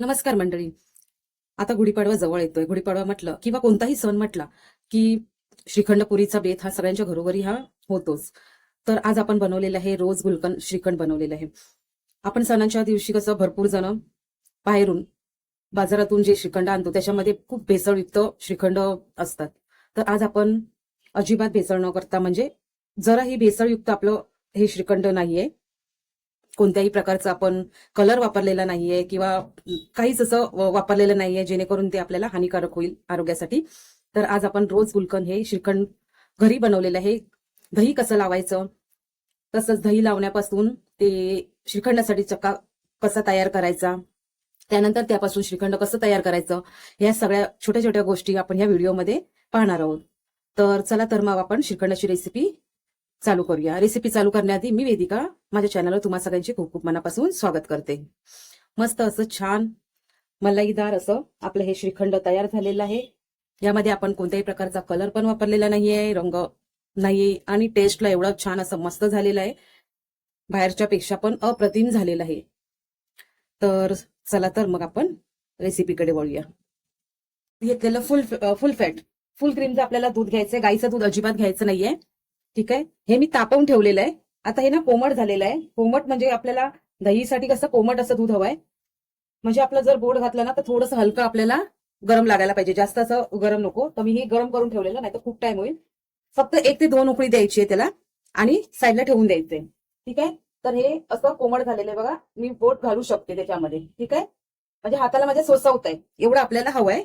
नमस्कार मंडळी. आता गुढीपाडवा जवळ येतोय. गुढीपाडवा म्हटलं किंवा कोणताही सण म्हटला की श्रीखंडपुरीचा बेत हा सगळ्यांच्या घरोघरी हा होतोच. तर आज आपण बनवलेलं आहे रोज गुलकंद श्रीखंड बनवलेलं आहे. आपण सणांच्या दिवशी कसं भरपूर जण बाहेरून बाजारातून जे श्रीखंड आणतो त्याच्यामध्ये खूप भेसळयुक्त श्रीखंड असतात. तर आज आपण अजिबात भेसळ न करता म्हणजे जराही भेसळयुक्त आपलं हे श्रीखंड नाहीये. कोणत्याही प्रकारचं आपण कलर वापरलेला नाहीये किंवा काहीच असं व- वापरलेलं नाहीये जेणेकरून ते आपल्याला हानिकारक होईल आरोग्यासाठी. तर आज आपण रोज गुलकंद हे श्रीखंड घरी बनवलेलं आहे दही कसं लावायचं? तसंच दही लावण्यापासून ते श्रीखंडासाठी चक्का कसा तयार करायचा? त्यानंतर त्यापासून श्रीखंड कसं तयार करायचं? या सगळ्या छोट्या छोट्या गोष्टी आपण या व्हिडिओमध्ये पाहणार आहोत. तर चला तर मग आपण श्रीखंडाची रेसिपी चालू करूया. रेसिपी चालू करण्याआधी मी वेदिका माझ्या चॅनलवर तुम्हा सगळ्यांचे खूप खूप मनापासून स्वागत करते. मस्त असं छान मलाईदार असं आपलं हे श्रीखंड तयार झालेलं आहे. यामध्ये आपण कोणत्याही प्रकारचा कलर पण वापरलेला नाहीये रंग नाहीये आणि टेस्टला एवढं छान असं मस्त झालेलं आहे. बाहेरच्या पेक्षा पण अप्रतिम झालेलं आहे. तर चला तर मग आपण रेसिपीकडे वळूया. घेतलेलं फुल फुल फॅट फुल क्रीमचं आपल्याला दूध घ्यायचंय. गाईचं दूध अजिबात घ्यायचं नाहीये. ठीक आहे? हे मी तापवून ठेवलेलं आहे. आता हे ना कोमट झालेलं आहे. कोमट म्हणजे आपल्याला दहीसाठी कसं कोमट असं दूध हवंय. म्हणजे आपलं जर गोड घातलं ना तर थोडंसं हलकं आपल्याला गरम लागायला पाहिजे. जास्त असं गरम नको. तर मी हे गरम करून ठेवलेलं नाही तर खूप टाइम होईल. फक्त एक ते दोन उकळी द्यायची आहे त्याला आणि साईडला ठेवून द्यायचंय ठीक आहे? तर हे असं कोमट झालेलं आहे बघा. मी बोट घालू शकते त्याच्यामध्ये. ठीक आहे? म्हणजे हाताला माझ्या सोसवत आहे. एवढं आपल्याला हवंय.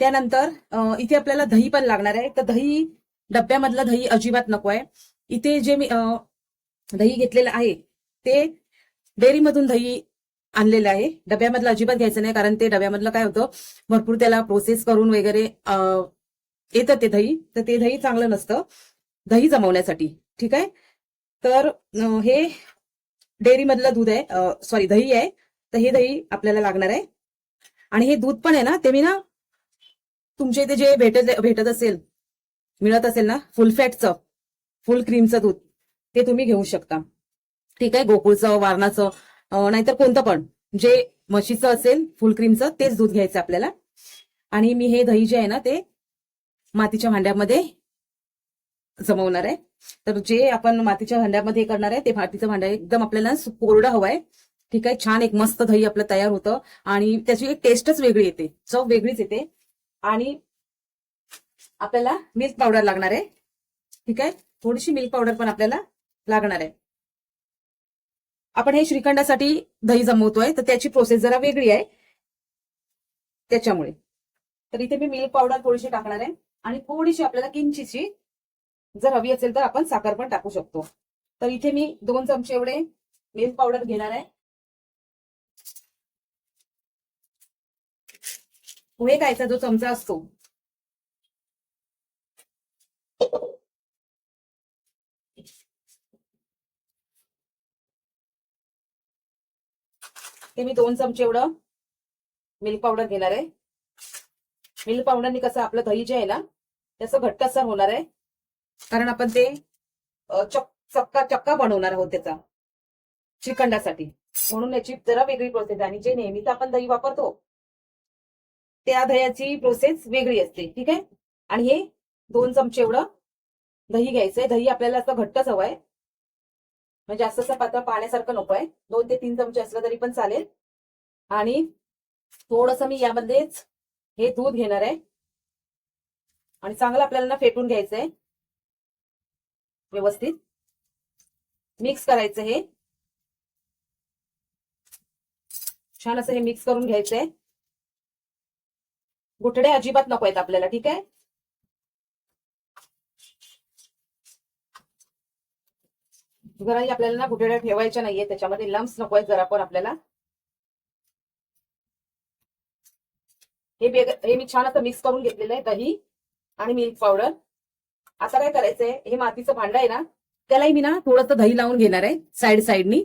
त्यानंतर इथे आपल्याला दही पण लागणार आहे. तर दही डब्यामधलं दही अजिबात नको आहे. इथे जे मी दही घेतलेलं आहे ते डेअरीमधून दही आणलेलं आहे. डब्यामधलं अजिबात घ्यायचं नाही कारण ते डब्यामधलं काय होतं भरपूर त्याला प्रोसेस करून वगैरे येतं ते दही. तर ते दही चांगलं नसतं दही जमवण्यासाठी. ठीक आहे? तर हे डेअरीमधलं दूध आहे सॉरी दही आहे. तर हे दही आपल्याला लागणार आहे. आणि हे दूध पण आहे ना ते मी ना तुमच्या इथे जे भेटत भेटत असेल मिळत असेल ना फुल फॅटचं फुल क्रीमचं दूध ते तुम्ही घेऊ शकता. ठीक आहे गोकुळचं वारणाचं नाहीतर कोणतं पण जे म्हशीचं असेल फुल क्रीमचं तेच दूध घ्यायचं आपल्याला. आणि मी हे दही जे आहे ना ते मातीच्या भांड्यामध्ये जमवणार आहे. तर जे आपण मातीच्या भांड्यामध्ये करणार आहे ते मातीचं भांडं एकदम आपल्याला कोरडं हवं आहे ठीक आहे छान एक मस्त दही आपलं तयार होतं. आणि त्याची एक टेस्टच वेगळी येते चव वेगळीच येते. आणि आपल्याला मिल्क पावडर लागणार आहे. ठीक आहे? थोडीशी मिल्क पावडर पण आपल्याला लागणार आहे. आपण हे श्रीखंडासाठी दही जमवतोय तर त्याची प्रोसेस जरा वेगळी आहे. त्याच्यामुळे. तर इथे मी मिल्क पावडर थोडीशी टाकणार आहे. आणि थोडीशी आपल्याला किंचीची जर हवी असेल तर आपण साखर पण टाकू शकतो. तर इथे मी दोन चमचे एवढे मिल्क पावडर घेणार आहे. पुढे खायचा जो चमचा असतो ते मी दोन चमचे एवढं मिल्क पावडर घेणार आहे. मिल्क पावडरने कसं आपलं दही जे आहे ना त्याचं घट्टसर होणार आहे. कारण आपण ते चक चक्का चक्का बनवणार आहोत त्याचा. श्रीखंडासाठी. म्हणून याची जरा वेगळी प्रोसेस आहे. आणि जे नेहमीच आपण दही वापरतो त्या दह्याची प्रोसेस वेगळी असते. ठीक आहे? आणि हे दोन चमचे एवढं दही घ्यायचंय. दही आपल्याला असं घट्टच हवंय. म्हणजे जास्त असं पातळ पाण्यासारखं नको आहे. दोन ते तीन चमचे असलं तरी पण चालेल. आणि थोडस मी यामध्येच हे दूध घेणार आहे. आणि चांगलं आपल्याला ना फेटून घ्यायचंय. व्यवस्थित. मिक्स करायचं हे. छान असं हे मिक्स करून घ्यायचंय. गुठडे अजिबात नको आहेत आपल्याला ठीक आहे? जराही आपल्याला ना गुठड्या ठेवायच्या नाहीये त्याच्यामध्ये लम्स नको आहेत जरा पण आपल्याला. हे बेग- हे मी छान असं मिक्स करून घेतलेलं आहे दही आणि मिल्क पावडर आता काय करायचंय? हे मातीचं भांड आहे ना त्यालाही मी ना थोडंसं दही लावून घेणार आहे साईड साईडनी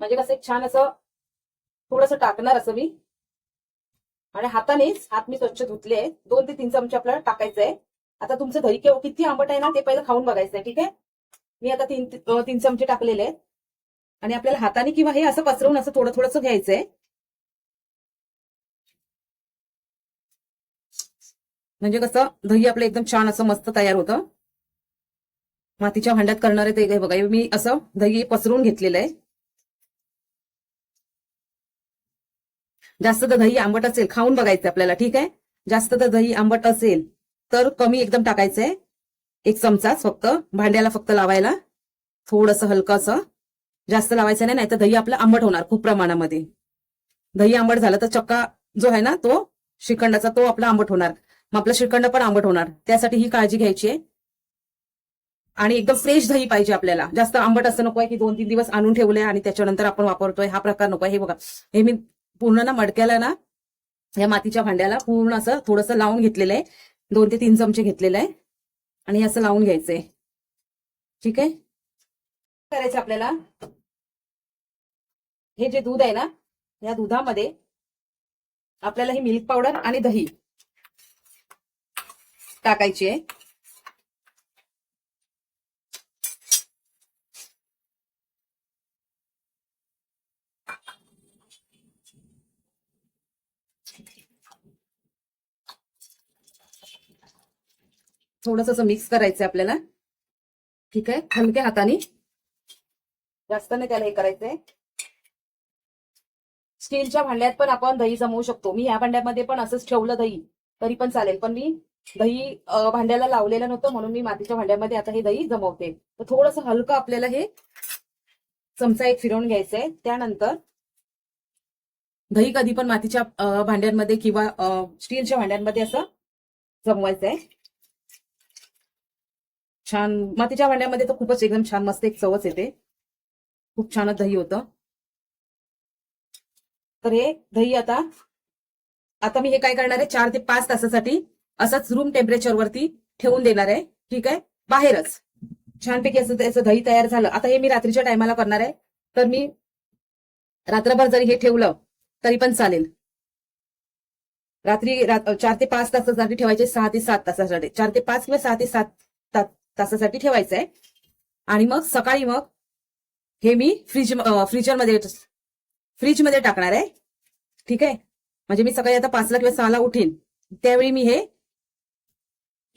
म्हणजे कसं छान असं थोडस टाकणार असं मी. आणि हातानेच हात मी स्वच्छ धुतले दोन ते तीन चमचे आपल्याला टाकायचंय. आता तुमचं दही किती आंबट आहे ना ते पहिलं खाऊन बघायचं आहे ठीक आहे? मी आता तीन तीन चमचे टाकलेले आहेत. आणि आपल्याला हाताने किंवा हे असं पसरवून असं थोडं थोडंसं घ्यायचंय. म्हणजे कसं दही आपलं एकदम छान असं मस्त तयार होतं. मातीच्या भांड्यात करणार आहे ते काय बघा. मी असं दही पसरून घेतलेलं आहे. जास्त तर दही आंबट असेल. खाऊन बघायचं आपल्याला ठीक आहे? जास्त तर दही आंबट असेल तर कमी एकदम टाकायचंय. एक चमचाच फक्त भांड्याला फक्त लावायला थोडंसं हलकंसं. जास्त लावायचं नाही नाहीतर दही आपलं आंबट होणार खूप प्रमाणामध्ये. दही आंबट झालं तर चक्का जो आहे ना तो श्रीखंडाचा तो आपला आंबट होणार. मग आपलं श्रीखंड पण आंबट होणार. त्यासाठी ही काळजी घ्यायची आहे. आणि एकदम फ्रेश दही पाहिजे आपल्याला. जास्त आंबट असं नकोय की दोन तीन दिवस आणून ठेवलंय आणि त्याच्यानंतर आपण वापरतोय हा प्रकार नकोय हे बघा हे मी पूर्ण ना मडक्याला ना या मातीच्या भांड्याला पूर्ण असं थोडंसं लावून घेतलेलं आहे. दोन ते तीन चमचे घेतलेलं आहे. आणि असं लावून घ्यायचंय. ठीक आहे? करायचं आपल्याला? हे जे दूध आहे ना या दुधामध्ये आपल्याला ही मिल्क पावडर आणि दही टाकायची आहे. थोडस असं मिक्स करायचंय आपल्याला. ठीक आहे? हलक्या हाताने. जास्त नाही त्याला हे करायचंय. स्टीलच्या भांड्यात पण आपण दही जमवू शकतो. मी ह्या भांड्यामध्ये पण असंच ठेवलं दही. तरी पण चालेल. पण मी दही भांड्याला लावलेलं नव्हतं म्हणून मी मातीच्या भांड्यामध्ये आता हे दही जमवते. तर थोडस हलकं आपल्याला हे चमचा एक फिरवून घ्यायचंय. त्यानंतर दही कधी पण मातीच्या भांड्यांमध्ये किंवा स्टीलच्या भांड्यांमध्ये असं जमवायचंय. छान मातीच्या भांड्यामध्ये तर खूपच एकदम छान मस्त एक चवच येते. खूप छानच दही होतं. तर हे दही आता आता मी हे काय करणार आहे? चार ते पाच तासासाठी असंच रूम टेम्परेचर वरती ठेवून देणार आहे. ठीक आहे? बाहेरच. छानपैकी असं त्याचं दही तयार झालं. आता हे मी रात्रीच्या टायमाला करणार आहे. तर मी रात्रभर जरी हे ठेवलं तरी पण चालेल. रात्री चार ते पाच तासासाठी ठेवायचे सहा ते सात तासासाठी. चार ते पाच किंवा सहा ते सात तास. तासासाठी ठेवायचं आहे आणि मग सकाळी मग हे मी फ्रीज फ्रीजरमध्ये फ्रीजमध्ये टाकणार आहे. ठीक आहे? म्हणजे मी सकाळी आता पाचला किंवा सहाला उठीन. त्यावेळी मी हे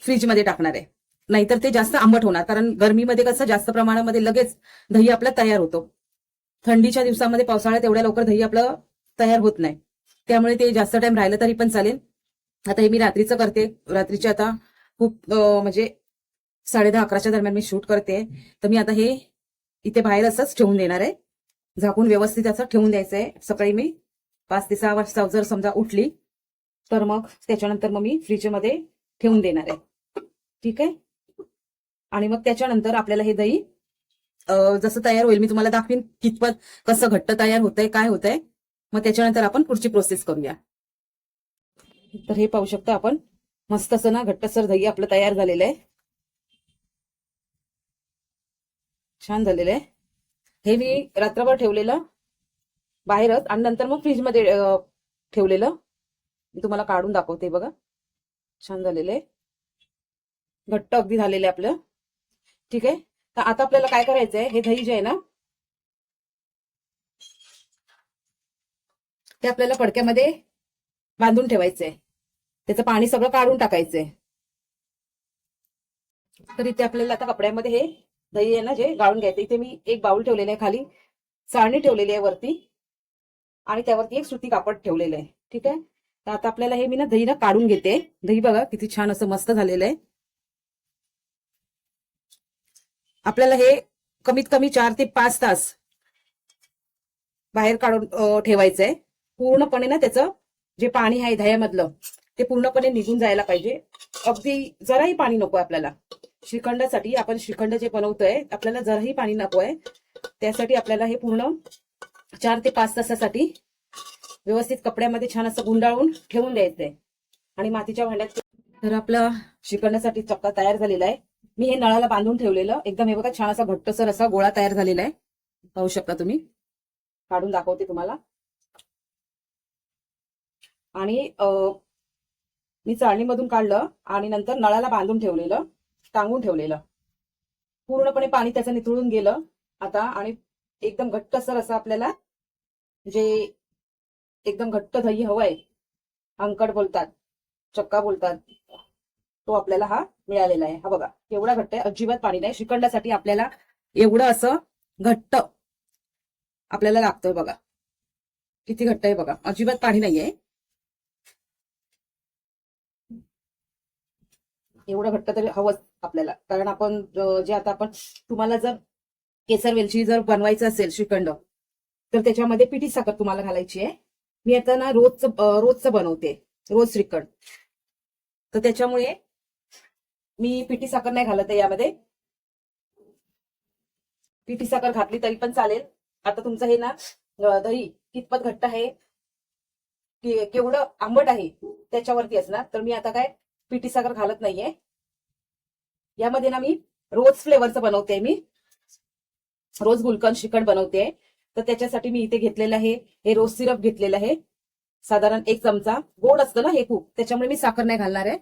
फ्रीजमध्ये टाकणार आहे. नाहीतर ते जास्त आंबट होणार. कारण गरमीमध्ये कसं जास्त प्रमाणामध्ये लगेच दही आपलं तयार होतो. थंडीच्या दिवसामध्ये पावसाळ्यात एवढ्या लवकर दही आपलं तयार होत नाही. त्यामुळे ते जास्त टाइम राहिलं तरी पण चालेल. आता हे मी रात्रीचं करते. रात्रीचे आता खूप म्हणजे साडे दहा अकराच्या दरम्यान मी शूट करते. तर मी आता हे इथे बाहेर असंच ठेवून देणार आहे. झाकून व्यवस्थित असं ठेवून द्यायचं आहे सकाळी मी पाच ते सहा वाजता जर समजा उठली तर मग त्याच्यानंतर मग मी फ्रीजमध्ये ठेवून देणार आहे. ठीक आहे? आणि मग त्याच्यानंतर आपल्याला हे दही जसं तयार होईल मी तुम्हाला दाखवीन कितपत कसं घट्ट तयार होतंय काय होतंय. मग त्याच्यानंतर आपण पुढची प्रोसेस करूया. तर हे पाहू शकता आपण मस्त असं ना घट्टसर दही आपलं तयार झालेलं आहे. छान झालेलं आहे. हे मी रात्रभर ठेवलेलं बाहेरच आणि नंतर मग फ्रीजमध्ये मध्ये ठेवलेलं. मी तुम्हाला काढून दाखवते बघा. छान झालेलं आहे. घट्ट अगदी झालेलं आहे आपलं. ठीक आहे? तर आता आपल्याला काय करायचं आहे? हे दही जे आहे ना ते आपल्याला पडक्यामध्ये बांधून ठेवायचंय. त्याचं पाणी सगळं काढून टाकायचंय. तर इथे आपल्याला आता कपड्यामध्ये हे दही आहे ना जे गाळून घ्यायचं. इथे मी एक बाउल ठेवलेलं आहे खाली चाळणी ठेवलेली आहे वरती आणि त्यावरती एक सुती कापड ठेवलेलं आहे. ठीक आहे? तर आता आपल्याला हे मी ना दही ना काढून घेते. दही बघा किती छान असं मस्त झालेलं आहे. आपल्याला हे कमीत कमी चार ते पाच तास बाहेर काढून ठेवायचं ठेवायचंय. पूर्णपणे ना त्याचं जे पाणी आहे दह्यामधलं ते पूर्णपणे निघून जायला पाहिजे. अगदी जराही पाणी नको आपल्याला. श्रीखंडासाठी आपण श्रीखंड जे बनवतोय आपल्याला जराही पाणी नको आहे त्यासाठी आपल्याला हे पूर्ण चार ते पाच तासासाठी व्यवस्थित कपड्यामध्ये छान असं गुंडाळून ठेवून द्यायचंय. आणि मातीच्या भांड्यात तर आपला श्रीखंडासाठी चक्का तयार झालेला आहे. मी हे नळाला बांधून ठेवलेलं. एकदम हे बघा छान असा घट्टसर असा गोळा तयार झालेला आहे. पाहू शकता तुम्ही. काढून दाखवते तुम्हाला. आणि मी चाळणीमधून काढलं आणि नंतर नळाला बांधून ठेवलेलं. टांगून ठेवलेलं. पूर्णपणे पाणी त्याचं निथळून गेलं. आता आणि एकदम घट्टसर असं आपल्याला जे एकदम घट्ट दही हवंय अंकड बोलतात चक्का बोलतात तो आपल्याला हा मिळालेला आहे. हा बघा एवढा घट्ट आहे. अजिबात पाणी नाही. श्रीखंडासाठी आपल्याला एवढं असं घट्ट आपल्याला लागतंय बघा. किती घट्ट आहे बघा. अजिबात पाणी नाहीये. एवढं घट्ट तरी हवंच. आपल्याला. कारण आपण जे आता आपण तुम्हाला जर केसर वेलची जर बनवायचं असेल श्रीखंड तर त्याच्यामध्ये पिठी साखर तुम्हाला घालायची आहे. मी आता ना रोजचं रोजचं बनवते. रोज श्रीखंड. तर त्याच्यामुळे मी पिठी साखर नाही घालत आहे यामध्ये. पिठी साखर घातली तरी पण चालेल. आता तुमचं हे ना दही कितपत घट्ट आहे केवढं आंबट आहे त्याच्यावरती असणार. तर मी आता काय पिठी साखर घालत नाहीये. यामध्ये ना मी रोज फ्लेवरचं बनवते मी. रोज गुलकंद श्रीखंड बनवते. तर त्याच्यासाठी मी इथे घेतलेलं आहे हे रोज सिरप घेतलेलं आहे. साधारण एक चमचा. गोड असतं ना हे खूप. त्याच्यामुळे मी साखर नाही घालणार आहे.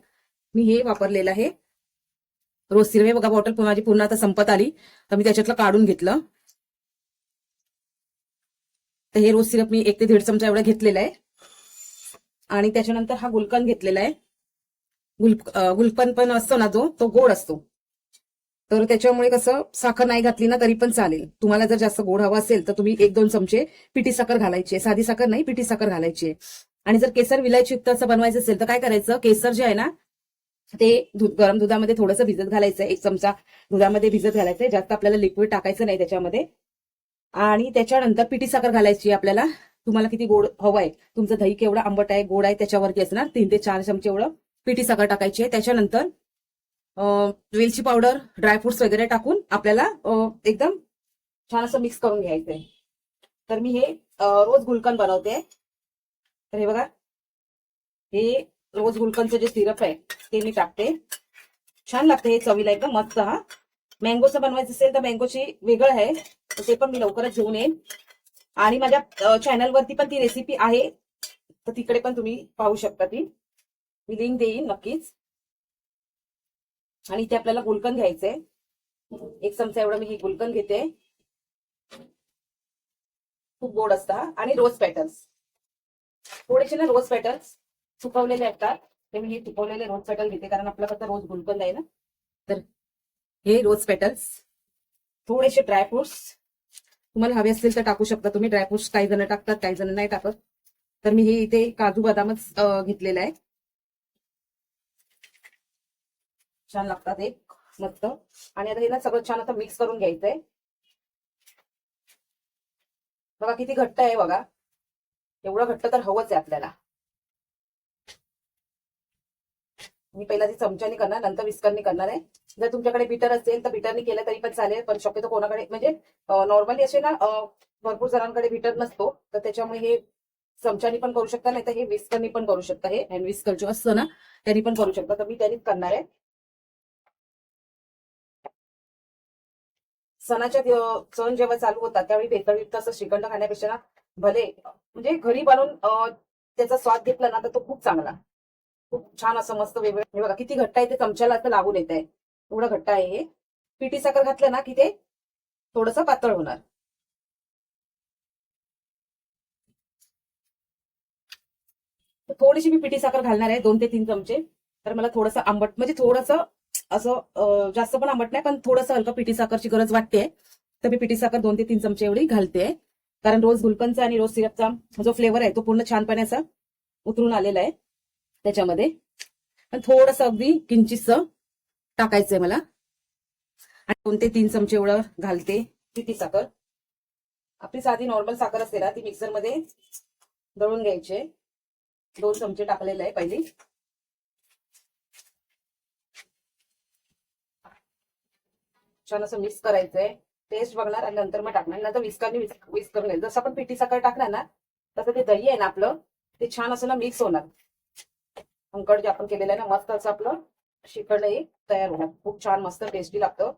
मी हे वापरलेलं आहे. Rose syrup. हे बघा बॉटल माझी पूर्ण आता संपत आली. तर मी त्याच्यातलं काढून घेतलं. तर हे रोज सिरप मी एक ते दीड चमचा एवढा घेतलेला आहे. आणि त्याच्यानंतर हा गुलकंद घेतलेला आहे. गुल गुलपन पण असतो ना जो तो गोड असतो. तर त्याच्यामुळे कसं साखर नाही घातली ना तरी पण चालेल. तुम्हाला जर जास्त गोड हवा असेल तर तुम्ही एक दोन चमचे पिठी साखर घालायची आहे. साधी साखर नाही पिठी साखर घालायची आहे. आणि जर केसर विलायची युक्त असं बनवायचं असेल तर काय करायचं केसर जे आहे ना ते दूध गरम दुधामध्ये थोडंसं भिजत घालायचं एक चमचा दुधामध्ये भिजत घालायचं जास्त आपल्याला लिक्विड टाकायचं नाही त्याच्यामध्ये. आणि त्याच्यानंतर पिठी साखर घालायची आपल्याला. तुम्हाला किती गोड हवं आहे. तुमचं दही केवढं आंबट आहे गोड आहे त्याच्यावरती असणार तीन ते चार चमचे एवढं. पिठी साखर टाकायची आहे. त्याच्यानंतर वेलची पावडर ड्रायफ्रुट्स वगैरे टाकून आपल्याला एकदम छान असं मिक्स करून घ्यायचं आहे तर मी हे रोज गुलकन बनवते. तर हे बघा. हे रोज गुलकनचं जे सिरप आहे ते मी टाकते. छान लागते हे चवीला एकदम मस्त हा. मँगोचं बनवायचं असेल तर मँगोची वेगळं आहे. तर ते पण मी लवकरच घेऊन येईन. आणि माझ्या चॅनलवरती पण ती रेसिपी आहे. तर तिकडे पण तुम्ही पाहू शकता ती. मी लिंक देईन नक्कीच. आणि इथे आपल्याला गुलकंद घ्यायचंय एक चमचा एवढं मी ही गुलकंद घेते. खूप गोड असता. आणि रोज पॅटर्न्स थोडेसे ना रोज पॅटर्न्स सुकवलेले असतात. ते मी हे सुकवलेले रोज पॅटर्न घेते. कारण आपला कसं रोज गुलकंद आहे ना. तर हे रोज पेटल्स थोडेसे ड्रायफ्रुट्स तुम्हाला हवे असतील तर टाकू शकता तुम्ही. ड्रायफ्रुट्स काही जण टाकतात काही जण नाही टाकत. तर मी हे इथे काजू बदामच घेतलेलं आहे. छान लागतात एक मस्त. आणि आता हे ना सगळं छान आता मिक्स करून घ्यायचंय. बघा किती घट्ट आहे बघा. एवढं घट्ट तर हवंच आहे आपल्याला. मी पहिला ती चमच्यानी करणार नंतर विस्करने करणार आहे. जर तुमच्याकडे बिटर असेल तर बिटरनी केलं तरी पण चालेल पण शक्यतो कोणाकडे म्हणजे नॉर्मली असे ना भरपूर जणांकडे बिटर नसतो. तर त्याच्यामुळे हे चमच्यानी पण करू शकता नाही तर हे विस्करनी पण करू शकता. हे हँड विस्कर जो असतं ना त्यांनी पण करू शकता. तर मी त्यांनीच करणार आहे. सणाच्या सण जेव्हा चालू होतात त्यावेळी भेसळयुक्त असं श्रीखंड खाण्यापेक्षा ना भले म्हणजे घरी बनवून त्याचा स्वाद घेतला ना तर तो खूप चांगला. खूप छान असं मस्त वेगवेगळे. बघा किती घट्ट आहे ते चमच्याला असं लागून येत आहे एवढं घट्ट आहे हे. पिठी साखर घातलं ना की ते थोडस पातळ होणार. तर थोडीशी मी पिठी साखर घालणार आहे दोन ते तीन चमचे. तर मला थोडंसं आंबट म्हणजे थोडंसं असं जास्त पण आंबट नाही पण थोडंसं हलकं पिठी साखरची गरज वाटते. तर मी पिठी साखर दोन ते तीन चमचे एवढी घालते. कारण रोज गुलकंदचा आणि रोज सिरपचा जो फ्लेवर आहे तो पूर्ण छानपणे असा उतरून आलेला आहे त्याच्यामध्ये. पण थोडस अगदी किंचितस टाकायचंय मला. आणि दोन ते तीन चमचे एवढं घालते पिठी साखर. आपली साधी नॉर्मल साखर असते ना ती मिक्सरमध्ये दळून घ्यायची. दोन चमचे टाकलेले आहे पहिली. छान असं मिक्स करायचंय. टेस्ट बघणार आणि नंतर मग टाकणार. नंतर विस्करने विस्क करून घ्यायचं. जसं आपण पिठी साखर टाकणार ना तसं ते दही आहे ना आपलं ते छान असं ना मिक्स होणार. अंकड जे आपण केलेलं आहे ना मस्त असं आपलं श्रीखंड हे तयार होणार. खूप छान मस्त टेस्टी लागतं.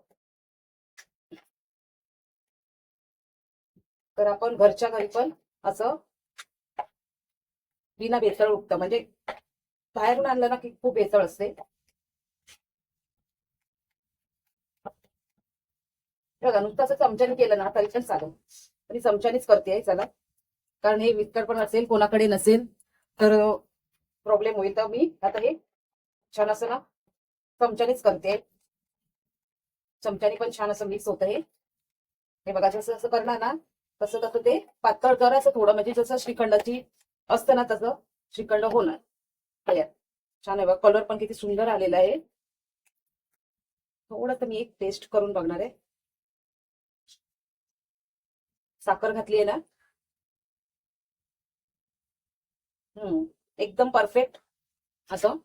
तर आपण घरच्या घरी पण असं बिना बेसळ उठतं म्हणजे बाहेरून आणलं ना की खूप बेसळ असते. बघा नुसतं असं चमच्याने केलं ना तरी पण चालेल मी चमच्यानेच करते चला. कारण हे विस्कट पण असेल कोणाकडे नसेल तर प्रॉब्लेम होईल. तर मी आता हे छान असं ना चमच्यानेच करते. चमच्याने पण छान असं मिक्स होतं हे. हे बघा जसं असं करणार ना तसं तसं ते पातळ जरा असं थोडं म्हणजे जसं श्रीखंडाची असतं ना तसं श्रीखंड होणार. तयार छान आहे बघा कलर पण किती सुंदर आलेला आहे. थोडं तर मी एक टेस्ट करून बघणार आहे. साखर घातली आहे ना. हम्म एकदम परफेक्ट असं.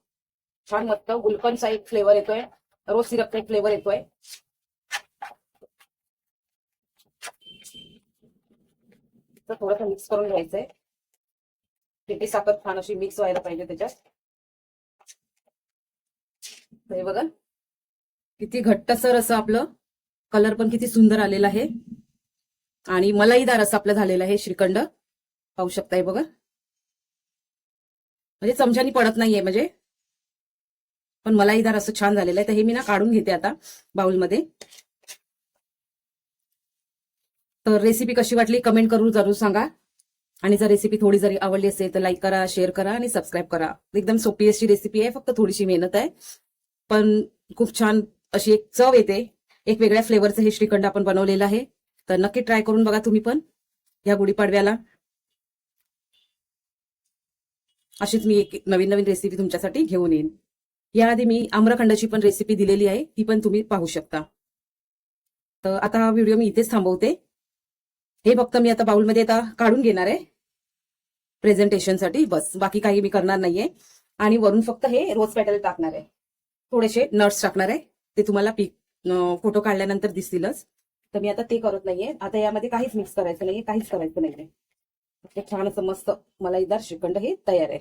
छान मस्त गुलकनचा एक फ्लेवर येतोय. रोज सिरपचा एक फ्लेवर येतोय. तर थोडंसं मिक्स करून घ्यायचंय. पिठी साखर छान अशी मिक्स व्हायला पाहिजे त्याच्यात. हे बघा. किती घट्टसर असं आपलं. कलर पण किती सुंदर आलेला आहे. आणि मलाईदार असं आपलं झालेलं आहे श्रीखंड. पाहू शकताय बघा. म्हणजे चमच्यानी पडत नाहीये म्हणजे. पण मलाईदार असं छान झालेलं आहे. तर हे मी ना काढून घेते आता बाउलमध्ये. तर रेसिपी कशी वाटली कमेंट करून जरूर सांगा. आणि जर रेसिपी थोडी जरी आवडली असेल तर लाईक करा शेअर करा आणि सबस्क्राईब करा. एकदम सोपी अशी रेसिपी आहे फक्त थोडीशी मेहनत आहे. पण खूप छान अशी एक चव येते. एक वेगळ्या फ्लेवरचं हे श्रीखंड आपण बनवलेलं आहे. तर नक्की ट्राय करून बघा तुम्ही पण ह्या गुढीपाडव्याला. अशीच मी एक नवीन नवीन रेसिपी तुमच्यासाठी घेऊन येईन. याआधी मी आम्रखंडाची पण रेसिपी दिलेली आहे ती पण तुम्ही पाहू शकता. तर आता हा व्हिडिओ मी इथेच थांबवते. हे फक्त मी आता बाउलमध्ये आता काढून घेणार आहे. प्रेझेंटेशनसाठी बस बाकी काही मी करणार नाहीये. आणि वरून फक्त हे रोज पॅटल टाकणार आहे. थोडेसे नट्स टाकणार आहे. ते तुम्हाला पीक फोटो काढल्यानंतर दिसतीलच. तर मी आता ते करत नाहीये. आता यामध्ये काहीच मिक्स करायचं नाहीये काहीच करायचं नाहीये. छान असं मस्त मलाईदार श्रीखंड हे तयार आहे.